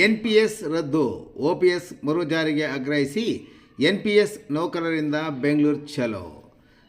N P S ರದ್ದು. ಒ P S ಮರು ಜಾರಿಗೆ ಆಗ್ರಹಿಸಿ ಎನ್ ಪಿ ಎಸ್ ನೌಕರರಿಂದ ಬೆಂಗಳೂರು ಚಲೋ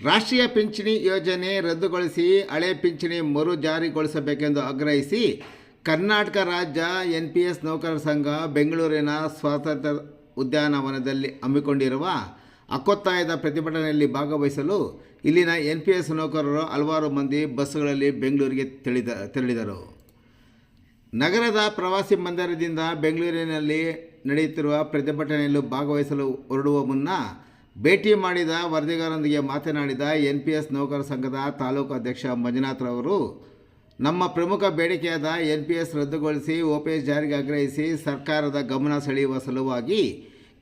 ರಾಷ್ಟ್ರೀಯ ಪಿಂಚಣಿ ಯೋಜನೆ ರದ್ದುಗೊಳಿಸಿ ಹಳೆ ಪಿಂಚಣಿ ಮರು ಜಾರಿಗೊಳಿಸಬೇಕೆಂದು ಆಗ್ರಹಿಸಿ ಕರ್ನಾಟಕ ರಾಜ್ಯ ಎನ್ ಪಿ ಎಸ್ ನೌಕರರ ಸಂಘ ಬೆಂಗಳೂರಿನ ಸ್ವಾತಂತ್ರ್ಯ ಉದ್ಯಾನವನದಲ್ಲಿ ಹಮ್ಮಿಕೊಂಡಿರುವ ಅಕ್ಕೊತ್ತಾಯದ ಪ್ರತಿಭಟನೆಯಲ್ಲಿ ಭಾಗವಹಿಸಲು ಇಲ್ಲಿನ ಎನ್ ಪಿ ಎಸ್ ನೌಕರರು ಹಲವಾರು ಮಂದಿ ಬಸ್ಗಳಲ್ಲಿ ಬೆಂಗಳೂರಿಗೆ ತೆರಳಿದ ತೆರಳಿದರು. ನಗರದ ಪ್ರವಾಸಿ ಮಂದಿರದಿಂದ ಬೆಂಗಳೂರಿನಲ್ಲಿ ನಡೆಯುತ್ತಿರುವ ಪ್ರತಿಭಟನೆಯಲ್ಲಿ ಭಾಗವಹಿಸಲು ಹೊರಡುವ ಮುನ್ನ ಭೇಟಿ ಮಾಡಿದ ವರದಿಗಾರರೊಂದಿಗೆ ಮಾತನಾಡಿದ ಎನ್ ಪಿ ಎಸ್ ನೌಕರ ಸಂಘದ ತಾಲೂಕು ಅಧ್ಯಕ್ಷ ಮಂಜುನಾಥ್ರವರು ನಮ್ಮ ಪ್ರಮುಖ ಬೇಡಿಕೆಯಾದ ಎನ್ ಪಿ ಎಸ್ ರದ್ದುಗೊಳಿಸಿ ಒ ಪಿ ಎಸ್ ಜಾರಿಗೆ ಆಗ್ರಹಿಸಿ ಸರ್ಕಾರದ ಗಮನ ಸೆಳೆಯುವ ಸಲುವಾಗಿ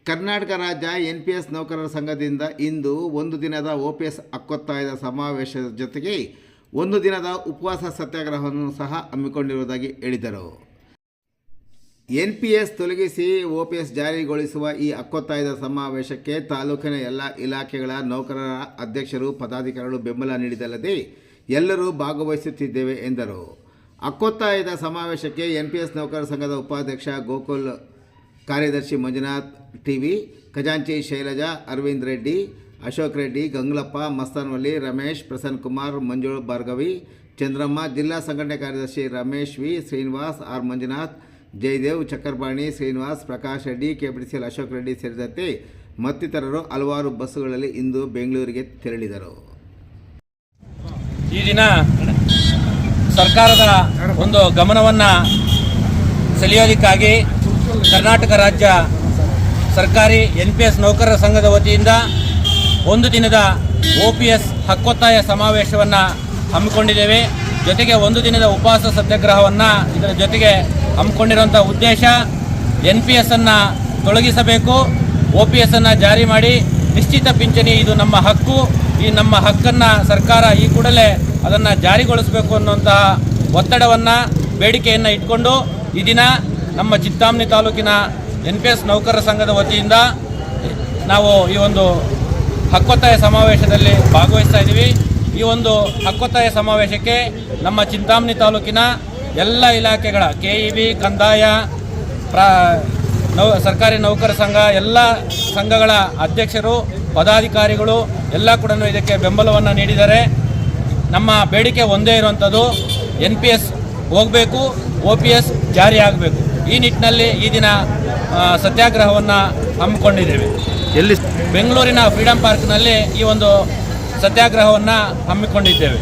ಕರ್ನಾಟಕ ರಾಜ್ಯ ಎನ್ ಪಿ ಎಸ್ ನೌಕರರ ಸಂಘದಿಂದ ಇಂದು ಒಂದು ದಿನದ ಒ ಪಿ ಎಸ್ ಹಕ್ಕೊತ್ತಾಯದ ಸಮಾವೇಶದ ಜೊತೆಗೆ ಒಂದು ದಿನದ ಉಪವಾಸ ಸತ್ಯಾಗ್ರಹವನ್ನು ಸಹ ಹಮ್ಮಿಕೊಂಡಿರುವುದಾಗಿ ಹೇಳಿದರು. ಎನ್ ಪಿ ಎಸ್ ತೊಲಗಿಸಿ ಒ ಪಿ ಎಸ್ ಜಾರಿಗೊಳಿಸುವ ಈ ಅಕ್ಕೊತ್ತಾಯದ ಸಮಾವೇಶಕ್ಕೆ ತಾಲೂಕಿನ ಎಲ್ಲ ಇಲಾಖೆಗಳ ನೌಕರರ ಅಧ್ಯಕ್ಷರು, ಪದಾಧಿಕಾರಿಗಳು ಬೆಂಬಲ ನೀಡಿದಲ್ಲದೆ ಎಲ್ಲರೂ ಭಾಗವಹಿಸುತ್ತಿದ್ದೇವೆ ಎಂದರು. ಅಕ್ಕೊತ್ತಾಯದ ಸಮಾವೇಶಕ್ಕೆ ಎನ್ ಪಿ ಎಸ್ ನೌಕರರ ಸಂಘದ ಉಪಾಧ್ಯಕ್ಷ ಗೋಕುಲ್ ಕಾರ್ಯದರ್ಶಿ ಮಂಜುನಾಥ್ ಟಿವಿ, ಖಜಾಂಚಿ ಶೈಲಜಾ, ಅರವಿಂದ್ ರೆಡ್ಡಿ ಅಶೋಕ್ ರೆಡ್ಡಿ, ಗಂಗ್ಲಪ್ಪ ಮಸ್ತಾನ್ವಲ್ಲಿ ರಮೇಶ್, ಪ್ರಸನ್ನ ಕುಮಾರ್, ಮಂಜುಳ್ ಭಾರ್ಗವಿ, ಚಂದ್ರಮ್ಮ, ಜಿಲ್ಲಾ ಸಂಘಟನೆ ಕಾರ್ಯದರ್ಶಿ Ramesh V, Srinivas, R. Manjunath, Jayadev, Chakrapani, Srinivas, Prakash Reddy KPTCL Ashok Reddy ಸೇರಿದಂತೆ ಮತ್ತಿತರರು ಹಲವಾರು ಬಸ್ಸುಗಳಲ್ಲಿ ಇಂದು ಬೆಂಗಳೂರಿಗೆ ತೆರಳಿದರು. ಈ ದಿನ ಸರ್ಕಾರದ ಒಂದು ಗಮನವನ್ನು ಸೆಳೆಯೋದಕ್ಕಾಗಿ ಕರ್ನಾಟಕ ರಾಜ್ಯ ಸರ್ಕಾರಿ ಎನ್ ಪಿ ಎಸ್ ನೌಕರರ ಸಂಘದ ವತಿಯಿಂದ ಒಂದು ದಿನದ ಒ ಪಿ ಎಸ್ ಹಕ್ಕೊತ್ತಾಯ ಸಮಾವೇಶವನ್ನು ಹಮ್ಮಿಕೊಂಡಿದ್ದೇವೆ. ಜೊತೆಗೆ ಒಂದು ದಿನದ ಉಪವಾಸ ಸತ್ಯಾಗ್ರಹವನ್ನು ಇದರ ಜೊತೆಗೆ ಹಮ್ಮಿಕೊಂಡಿರುವಂಥ ಉದ್ದೇಶ ಎನ್ ಪಿ ಎಸ್ಸನ್ನು ತೊಲಗಿಸಬೇಕು. ಒ ಪಿ ಎಸ್ಸನ್ನು ಜಾರಿ ಮಾಡಿ ನಿಶ್ಚಿತ ಪಿಂಚಣಿ ಇದು ನಮ್ಮ ಹಕ್ಕು. ಈ ನಮ್ಮ ಹಕ್ಕನ್ನು ಸರ್ಕಾರ ಈ ಕೂಡಲೇ ಅದನ್ನು ಜಾರಿಗೊಳಿಸಬೇಕು ಅನ್ನುವಂತಹ ಒತ್ತಡವನ್ನು, ಬೇಡಿಕೆಯನ್ನು ಇಟ್ಕೊಂಡು ಈ ದಿನ ನಮ್ಮ ಚಿತ್ತಾಮ್ನಿ ತಾಲೂಕಿನ ಎನ್ ಪಿ ಎಸ್ ನೌಕರರ ಸಂಘದ ವತಿಯಿಂದ ನಾವು ಈ ಒಂದು ಹಕ್ಕೊತ್ತಾಯ ಸಮಾವೇಶದಲ್ಲಿ ಭಾಗವಹಿಸ್ತಾ ಇದ್ದೀವಿ. ಈ ಒಂದು ಹಕ್ಕೊತ್ತಾಯ ಸಮಾವೇಶಕ್ಕೆ ನಮ್ಮ ಚಿಂತಾಮಣಿ ತಾಲೂಕಿನ ಎಲ್ಲ ಇಲಾಖೆಗಳ ಕೆ ಇ ಬಿ ಕಂದಾಯ, ಪ್ರಾ, ನೌ, ಸರ್ಕಾರಿ ನೌಕರ ಸಂಘ, ಎಲ್ಲ ಸಂಘಗಳ ಅಧ್ಯಕ್ಷರು, ಪದಾಧಿಕಾರಿಗಳು ಎಲ್ಲ ಕೂಡ ಇದಕ್ಕೆ ಬೆಂಬಲವನ್ನು ನೀಡಿದ್ದಾರೆ. ನಮ್ಮ ಬೇಡಿಕೆ ಒಂದೇ ಇರುವಂಥದ್ದು ಎನ್ ಪಿ ಎಸ್ ಹೋಗಬೇಕು ಒ ಪಿ ಎಸ್ ಜಾರಿ ಆಗಬೇಕು ಈ ನಿಟ್ಟಿನಲ್ಲಿ ಈ ದಿನ ಸತ್ಯಾಗ್ರಹವನ್ನು ಹಮ್ಮಿಕೊಂಡಿದ್ದೇವೆ. ಎಲ್ಲಿ ಬೆಂಗಳೂರಿನ ಫ್ರೀಡಂ ಪಾರ್ಕ್ನಲ್ಲಿ ಈ ಒಂದು ಸತ್ಯಾಗ್ರಹವನ್ನು ಹಮ್ಮಿಕೊಂಡಿದ್ದೇವೆ.